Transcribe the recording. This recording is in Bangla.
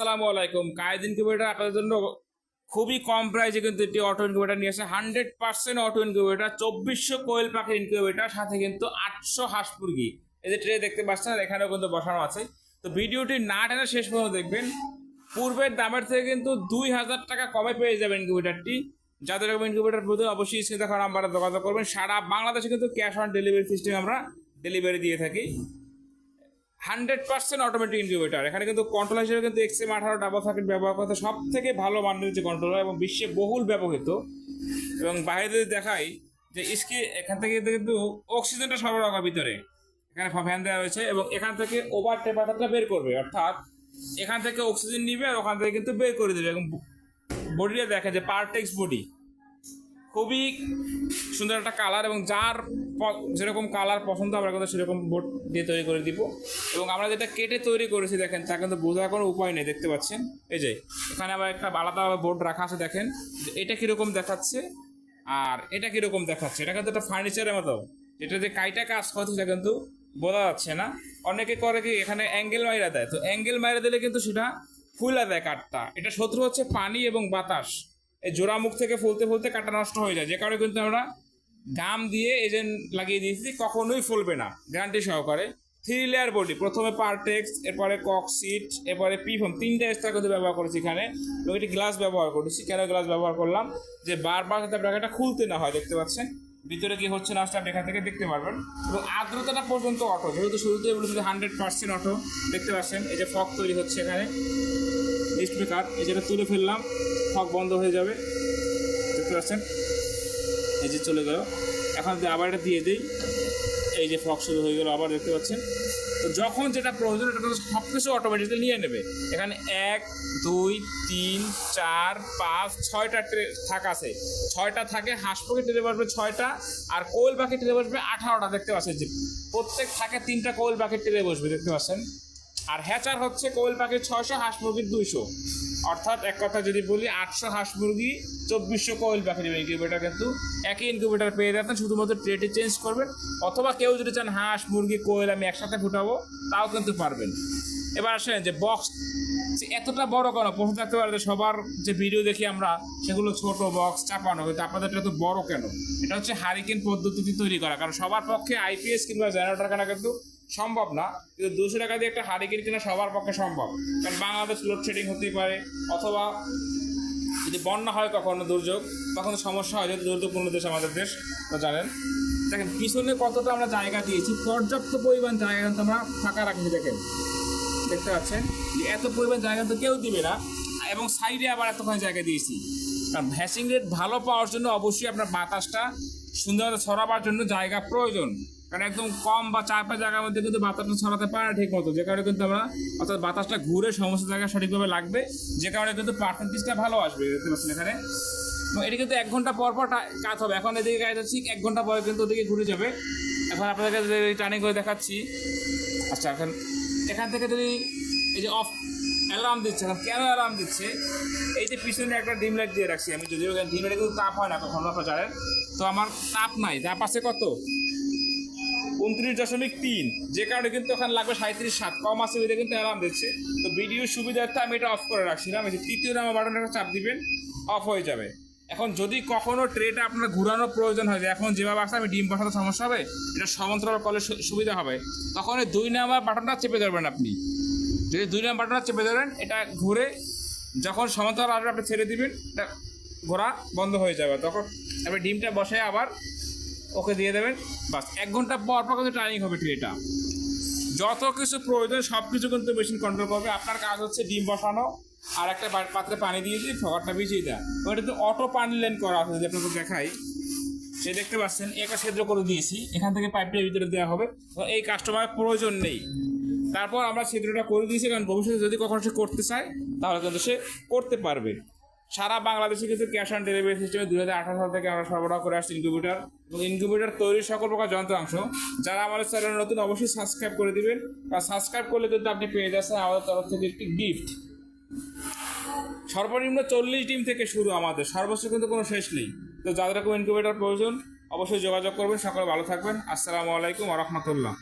আসসালামু আলাইকুম। কায়েদ ইনকিউবেটার আপনাদের জন্য খুবই কম প্রাইসে কিন্তু একটি অটো ইনকিউবেটার নিয়ে আসে। হান্ড্রেড পার্সেন্ট অটো ইনকিউবেটার চব্বিশশো কোয়েল পাখির ইনকিউবেটার সাথে কিন্তু আটশো হাঁস মুরগি। এই যে ট্রে দেখতে পাচ্ছেন এখানেও কিন্তু বসানো আছে। তো ভিডিওটি না টেনে শেষ পর্যন্ত দেখবেন। পূর্বের দামের থেকে কিন্তু দুই হাজার টাকা কমে পেয়ে যাবেন ইনকিউবেটারটি যাদের এরকম ইনকিউবেটার প্রতি অবশ্যই স্ক্রিনে দেখা নাম্বারে যোগাযোগ করবেন। সারা বাংলাদেশে কিন্তু ক্যাশ অন ডেলিভারি সিস্টেম আমরা ডেলিভারি দিয়ে থাকি। হান্ড্রেড পার্সেন্ট অটোমেটিক ইনকিউবেটার এখানে কিন্তু কন্ট্রোলার হিসেবে কিন্তু এক্সএম আঠারো ডাবল সার্কিট ব্যবহার করতে সব থেকে ভালো মানের যে কন্ট্রোলার এবং বিশ্বে বহুল ব্যবহৃত। এবং বাইরে যদি দেখাই যে ইসকি এখান থেকে কিন্তু অক্সিজেনটা সরবরাহ ভিতরে। এখানে ফ্যান দেওয়া হয়েছে এবং এখান থেকে ওভার টেম্পারেচারটা বের করবে। অর্থাৎ এখান থেকে অক্সিজেন নিবে আর ওখান থেকে কিন্তু বের করে দেবে। এবং বডিটা দেখে যে পারটেক্স বডি খুবই সুন্দর একটা কালার এবং যার যেরকম কালার পছন্দ, আমরা কিন্তু সেরকম বোর্ড দিয়ে তৈরি করে দিব। এবং আমরা যেটা কেটে তৈরি করেছি দেখেন, তা কিন্তু বোঝার কোনো উপায় নেই, দেখতে পাচ্ছেন? এই যে, এখানে আবার একটা আলাদা বোর্ড রাখা আছে, দেখেন। এটা কীরকম দেখাচ্ছে? আর এটা কীরকম দেখাচ্ছে? এটা কিন্তু একটা ফার্নিচারের মতো। এটা যে কাইটা কাজ করছে, সেটা কিন্তু বোঝা যাচ্ছে না। অনেকে করে কি, এখানে অ্যাঙ্গেল মাইরা দেয়। তো অ্যাঙ্গেল মাইরা দিলে কিন্তু সেটা ফুলা দেয় কাঠটা। এটা শত্রু হচ্ছে পানি এবং বাতাস। এই জোড়া মুখ থেকে ফুলতে ফুলতে কাটা নষ্ট হয়ে যায়। যে কারণে কিন্তু আমরা গাম দিয়ে এজেন্ট লাগিয়ে দিয়েছি কখনোই ফুলবে না গ্যারান্টি সহকারে। থ্রি লেয়ার বডি প্রথমে পারটেক্স এরপরে ককসিট এরপরে পিফম তিনটা এক্সট্রা কিন্তু ব্যবহার করেছি এখানে। এবং এটি গ্লাস ব্যবহার করেছি, কেন গ্লাস ব্যবহার করলাম? যে বারবার যাতে এটা খুলতে না হয়, দেখতে পাচ্ছেন? ভিতরে কি হচ্ছে না, আপনি এখান থেকে দেখতে পারবেন। এবং আর্দ্রতাটা পর্যন্ত অটো, যেহেতু শুরুতে বলেছি হান্ড্রেড পার্সেন্ট অটো, দেখতে পাচ্ছেন? এই যে ফক তৈরি হচ্ছে এখানে। স্পিকার এই যেটা তুলে ফেললাম, ফক বন্ধ হয়ে যাবে। দেখতে পাচ্ছেন? এই যে চলে গেল। এখন যদি আবার এটা দিয়ে দিই, এই যে ফক শুরু হয়ে গেল, আবার দেখতে পাচ্ছেন। তো যখন যেটা প্রয়োজন, এটা কিন্তু সব কিছু অটোমেটিক্যালি নিয়ে নেবে। এখানে এক, দুই, তিন, চার, পাঁচ, ছয়টা থাক আছে। ছয়টা থাকে, হাঁস পাখি ট্রে বসবে ছয়টা, আর কোয়েল পাখি ট্রে বসবে আঠারোটা। দেখতে পাচ্ছেন যে প্রত্যেক থাকে তিনটা কোয়েল পাখি ট্রে বসবে, দেখতে পাচ্ছেন। আর হ্যাচার হচ্ছে কোয়েল পাখির ছয়শো, হাঁস মুরগির দুইশো। অর্থাৎ এক কথা যদি বলি, আটশো হাঁস মুরগি, চব্বিশশো কোয়েল পাখি দেবে ইনকিউবেটার কিন্তু। একই ইনকিউবেটার পেয়ে যাচ্ছেন, শুধুমাত্র ট্রেটি চেঞ্জ করবেন। অথবা কেউ যদি চান হাঁস, মুরগি, কোয়েল আমি একসাথে ফুটাবো, তাও কিন্তু পারবেন। এবার আসেন যে বক্স এতটা বড় কেন? প্রশ্ন থাকতে পারে যে সবার যে ভিডিও দেখি আমরা, সেগুলো ছোট বক্স চাপানো, কিন্তু আপনাদের এত বড় কেন? এটা হচ্ছে হারিকেন পদ্ধতিতে তৈরি করা। কারণ সবার পক্ষে আইপিএস কিংবা জেনারেটর কেনা কিন্তু সম্ভব না, কিন্তু দুশো টাকা দিয়ে একটা হারিকেন কিনা সবার পক্ষে সম্ভব। কারণ বাংলাদেশ লোডশেডিং হতেই পারে, অথবা যদি বন্যা হয় কখনো দুর্যোগ, তখন সমস্যা হয় যেহেতু দুর্যোগপূর্ণ দেশ আমাদের দেশ, তো জানেন। দেখেন, পিছনে কতটা আমরা জায়গা দিয়েছি, পর্যাপ্ত পরিমাণ জায়গা কিন্তু আমরা ফাঁকা রাখি দেখেন। দেখতে পাচ্ছেন? যে এত পরিমাণ জায়গা তো কেউ দিবে না, এবং সাইডে আবার এতখানি জায়গা দিয়েছি। কারণ ভ্যাসিং রেট ভালো পাওয়ার জন্য অবশ্যই আপনার বাতাসটা সুন্দরভাবে ছড়াবার জন্য জায়গা প্রয়োজন। কারণ একদম কম বা চার পাঁচ জায়গার মধ্যে কিন্তু বাতাসটা ছড়াতে পারে ঠিক মতো। যে কারণে কিন্তু আমরা, অর্থাৎ বাতাসটা ঘুরে সমস্ত জায়গায় সঠিকভাবে লাগবে, যে কারণে কিন্তু পার্সেন্টেজটা ভালো আসবে, দেখতে পাচ্ছেন এখানে। এটি কিন্তু এক ঘণ্টা পর পর কাজ হবে। এখন এদিকে কাজ হচ্ছে এক ঘণ্টা পরে কিন্তু ওদিকে ঘুরে যাবে। এখন আপনাদেরকে টার্নিং করে দেখাচ্ছি। আচ্ছা এখন এখান থেকে যদি এই যে অফ অ্যালার্ম দিচ্ছে, এখন কেন অ্যালার্ম দিচ্ছে? এই যে পিছনে একটা ডিম লাইট দিয়ে রাখছি আমি, যদিও ডিম লাইটে কিন্তু তাপ হয় না কখনো, আপনারা জানেন। তো আমার তাপ নাই, তাপ আছে কত? উনত্রিশ দশমিক তিন, যে কারণে কিন্তু ওখানে লাগবে সাঁত্রিশ সাত। কম আছে ওইটা কিন্তু অ্যালার্ম দিচ্ছে। তো ভিডিও সুবিধার্থে আমি এটা অফ করে রাখছিলাম এই যে তৃতীয় নাম্বার বাটনটা চাপ দিবেন অফ হয়ে যাবে। এখন যদি কখনো ট্রেটা আপনার ঘুরানোর প্রয়োজন হয় এখন যেভাবে আসলে আমি ডিম বসাতে সমস্যা হবে? এটা সমান্তরাল কলে সু- সুবিধা হবে। তখন ওই দুই নাম্বার বাটনটা চেপে ধরবেন আপনি। যদি দুই নাম্বার বাটনটা চেপে ধরেন, এটা ঘুরে যখন সমান্তরাল আসবে আপনি ছেড়ে দিবেন, এটা ঘোরা বন্ধ হয়ে যাবে। তখন আপনি ডিমটা বসে আবার ওকে দিয়ে দেবেন। বাস, এক ঘণ্টা পর পর কিন্তু ট্রাইনিং হবে ট্রেটা যত কিছু প্রয়োজন সব কিছু কিন্তু মেশিন কন্ট্রোল করবে। আপনার কাজ হচ্ছে ডিম বসানো আর একটা পাত্রে পানি দিয়ে দিয়ে ফগারটা ভিজিয়ে দেয় ওটা তো অটো পানি লাইন করা আছে, যদি আপনাকে দেখাই। সে দেখতে পাচ্ছেন একটা ছিদ্র করে দিয়েছি। এখান থেকে পাইপটার ভিতরে দেওয়া হবে। এই কাস্টমারের প্রয়োজন নেই। তারপর আমরা ছিদ্রটা করে দিয়েছি, কারণ ভবিষ্যতে যদি কখনো সে করতে চায়, তাহলে কিন্তু সে করতে পারবে। সারা বাংলাদেশে কিন্তু ক্যাশ অন ডেলিভারি সিস্টেমে দুই হাজার আঠারো সাল থেকে আমরা সরবরাহ করে আসছি ইনকিউবেটার এবং ইনকিউবেটার তৈরির সকল প্রকার যন্ত্রাংশ। যারা আমাদের চ্যানেল নতুন, অবশ্যই সাবস্ক্রাইব করে দিবেন। আর সাবস্ক্রাইব করলে কিন্তু আপনি পেয়ে যাচ্ছেন আমাদের তরফ থেকে একটি গিফট সর্বনিম্ন চল্লিশ ডিম থেকে শুরু আমাদের। সর্বোচ্চ কিন্তু কোনো শেষ নেই। তো যাদের এরকম ইনকিউবেটার প্রয়োজন, অবশ্যই যোগাযোগ করবেন। সকলে ভালো থাকবেন। আসসালামু আলাইকুম রহমতুল্লাহ।